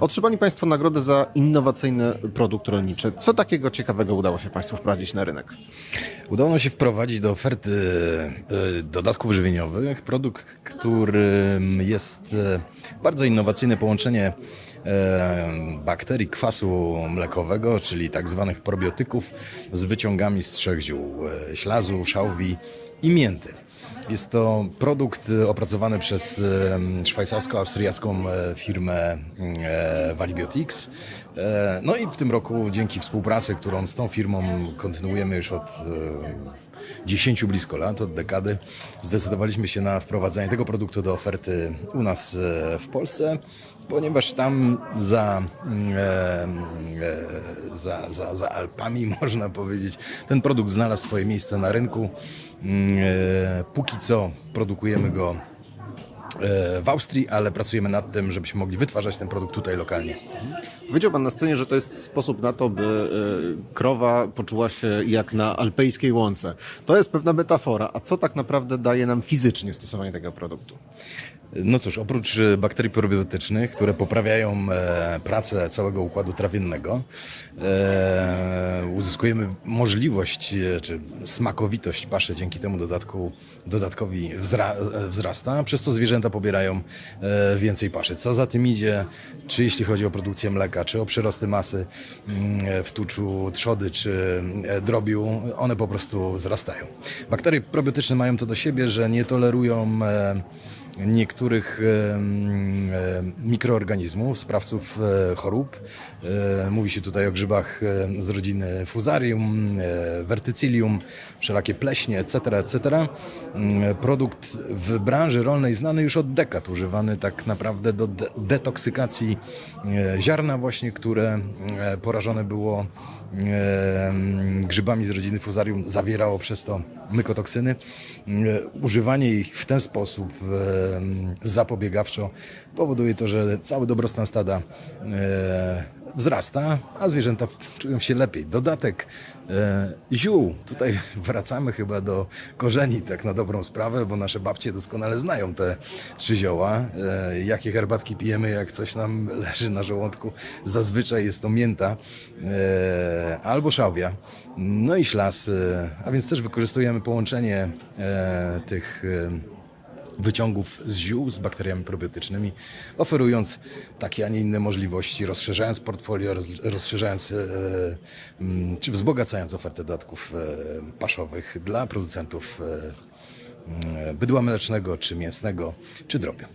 Otrzymali Państwo nagrodę za innowacyjny produkt rolniczy. Co takiego ciekawego udało się Państwu wprowadzić na rynek? Udało nam się wprowadzić do oferty e, dodatków żywieniowych produkt, którym jest e, bardzo innowacyjne połączenie e, bakterii kwasu mlekowego, czyli tak zwanych probiotyków z wyciągami z trzech ziół, ślazu, szałwi i mięty. Jest to produkt e, opracowany przez e, szwajcarsko-austriacką e, firmę Valibiotics. No i w tym roku dzięki współpracy, którą z tą firmą kontynuujemy już od 10 blisko lat, od dekady, zdecydowaliśmy się na wprowadzenie tego produktu do oferty u nas e, w Polsce, ponieważ tam za, mm, e, e, za, za, za Alpami, można powiedzieć, ten produkt znalazł swoje miejsce na rynku. Mm, Póki co produkujemy go w Austrii, ale pracujemy nad tym, żebyśmy mogli wytwarzać ten produkt tutaj lokalnie. Powiedział Pan na scenie, że to jest sposób na to, by y, krowa poczuła się jak na alpejskiej łące. To jest pewna metafora. A co tak naprawdę daje nam fizycznie stosowanie tego produktu? No cóż, oprócz e, bakterii probiotycznych, które poprawiają e, pracę całego układu trawiennego, e, uzyskujemy możliwość, e, czy smakowitość paszy dzięki temu dodatku, dodatkowi wzra, e, wzrasta, przez co zwierzęta pobierają e, więcej paszy. Co za tym idzie, czy jeśli chodzi o produkcję mleka, czy o przyrosty masy mm, w tuczu trzody, czy e, drobiu, one po prostu wzrastają. Bakterie probiotyczne mają to do siebie, że nie tolerują e, niektórych mikroorganizmów, sprawców e, chorób. E, Mówi się tutaj o grzybach e, z rodziny Fusarium, e, Verticillium, wszelakie pleśnie, etc., etc. Mm, Produkt w branży rolnej znany już od dekad, używany tak naprawdę do de- detoksykacji ziarna właśnie, które porażone było grzybami z rodziny Fusarium, zawierało przez to mykotoksyny. Używanie ich w ten sposób zapobiegawczo powoduje to, że cały dobrostan stada e, wzrasta, a zwierzęta czują się lepiej. Dodatek e, ziół. Tutaj wracamy chyba do korzeni, tak na dobrą sprawę, bo nasze babcie doskonale znają te trzy zioła. E, jakie herbatki pijemy, jak coś nam leży na żołądku. Zazwyczaj jest to mięta albo szałwia. No i ślas, a więc też wykorzystujemy połączenie tych wyciągów z ziół z bakteriami probiotycznymi, oferując takie, a nie inne możliwości, rozszerzając portfolio, roz, rozszerzając e, m, czy wzbogacając ofertę dodatków e, paszowych dla producentów e, m, bydła mlecznego, czy mięsnego, czy drobiu.